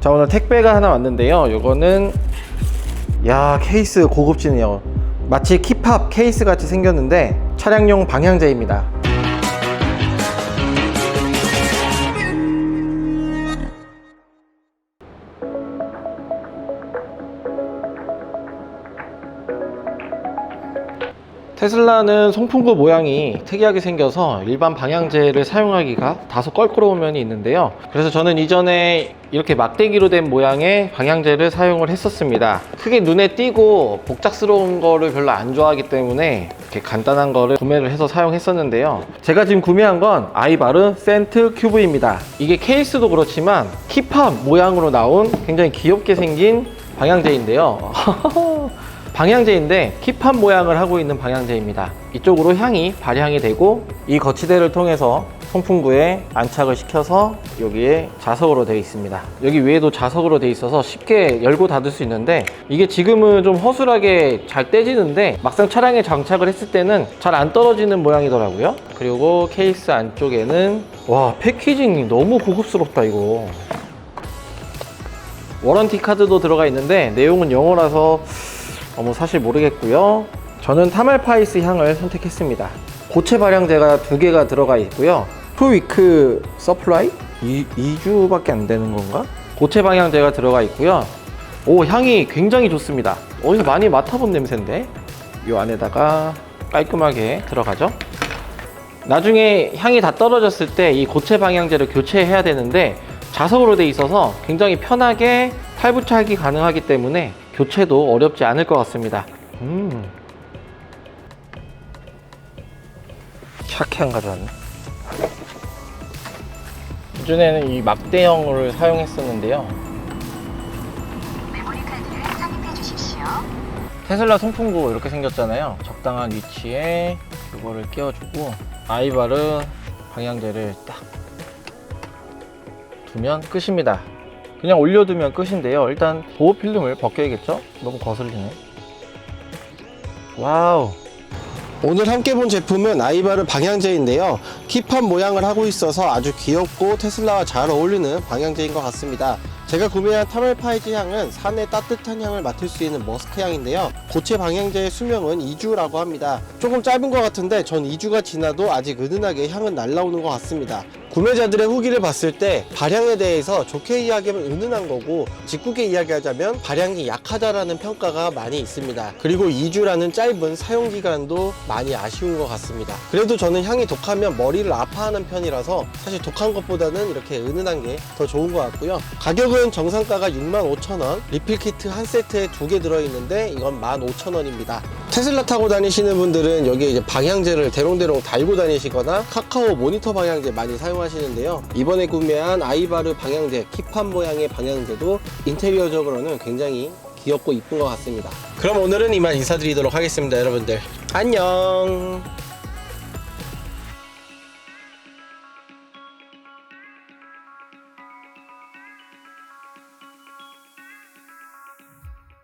자 오늘 택배가 하나 왔는데요. 요거는 야 케이스 고급지네요. 마치 킵합 케이스 같이 생겼는데 차량용 방향제입니다 테슬라는 송풍구 모양이 특이하게 생겨서 일반 방향제를 사용하기가 다소 껄끄러운 면이 있는데요. 그래서 저는 이전에 이렇게 막대기로 된 모양의 방향제를 사용을 했었습니다. 크게 눈에 띄고 복잡스러운 거를 별로 안 좋아하기 때문에 이렇게 간단한 거를 구매를 해서 사용했었는데요. 제가 지금 구매한 건 아이바르 센트 큐브입니다. 이게 케이스도 그렇지만 킵합 모양으로 나온 굉장히 귀엽게 생긴 방향제인데요. 방향제인데 킵합 모양을 하고 있는 방향제입니다. 이쪽으로 향이 발향이 되고 이 거치대를 통해서 송풍구에 안착을 시켜서 여기에 자석으로 되어 있습니다. 여기 위에도 자석으로 되어 있어서 쉽게 열고 닫을 수 있는데 이게 지금은 좀 허술하게 잘 떼지는데 막상 차량에 장착을 했을 때는 잘 안 떨어지는 모양이더라고요. 그리고 케이스 안쪽에는 와 패키징이 너무 고급스럽다 이거. 워런티 카드도 들어가 있는데 내용은 영어라서 어, 뭐 사실 모르겠고요. 저는 타말파이스 향을 선택했습니다. 고체 발향제가 두 개가 들어가 있고요. 투위크 서플라이? 2, 2주밖에 안 되는 건가? 고체 방향제가 들어가 있고요. 오, 향이 굉장히 좋습니다. 어디서 많이 맡아본 냄새인데? 이 안에다가 깔끔하게 들어가죠. 나중에 향이 다 떨어졌을 때 이 고체 방향제를 교체해야 되는데 자석으로 돼 있어서 굉장히 편하게 탈부착이 가능하기 때문에 교체도 어렵지 않을 것 같습니다. 음. 착해 안 가져왔네. 기존에는 이 막대형을 사용했었는데요. 메모리 카드를 삽입해 주십시오. 테슬라 송풍구 이렇게 생겼잖아요. 적당한 위치에 이거를 끼워주고 아이바르 방향제를 딱 두면 끝입니다. 그냥 올려두면 끝인데요. 일단 보호 필름을 벗겨야겠죠? 너무 거슬리네. 와우. 오늘 함께 본 제품은 아이바르 방향제인데요. 킵한 모양을 하고 있어서 아주 귀엽고 테슬라와 잘 어울리는 방향제인 것 같습니다. 제가 구매한 타멜파이즈 향은 산의 따뜻한 향을 맡을 수 있는 머스크 향인데요. 고체 방향제의 수명은 2주라고 합니다. 조금 짧은 것 같은데 전 2주가 지나도 아직 은은하게 향은 날라오는 것 같습니다. 구매자들의 후기를 봤을 때 발향에 대해서 좋게 이야기하면 은은한 거고 직구게 이야기하자면 발향이 약하다라는 평가가 많이 있습니다. 그리고 2주라는 짧은 사용 기간도 많이 아쉬운 것 같습니다. 그래도 저는 향이 독하면 머리를 아파하는 편이라서 사실 독한 것보다는 이렇게 은은한 게 더 좋은 것 같고요. 가격은 정상가가 65,000원, 리필 키트 한 세트에 두 개 들어있는데 이건 15,000원입니다. 테슬라 타고 다니시는 분들은 여기에 이제 방향제를 대롱대롱 달고 다니시거나 카카오 모니터 방향제 많이 사용하시는데요. 이번에 구매한 아이바르 방향제, 킵한 모양의 방향제도 인테리어적으로는 굉장히 귀엽고 이쁜 것 같습니다. 그럼 오늘은 이만 인사드리도록 하겠습니다, 여러분들. 안녕!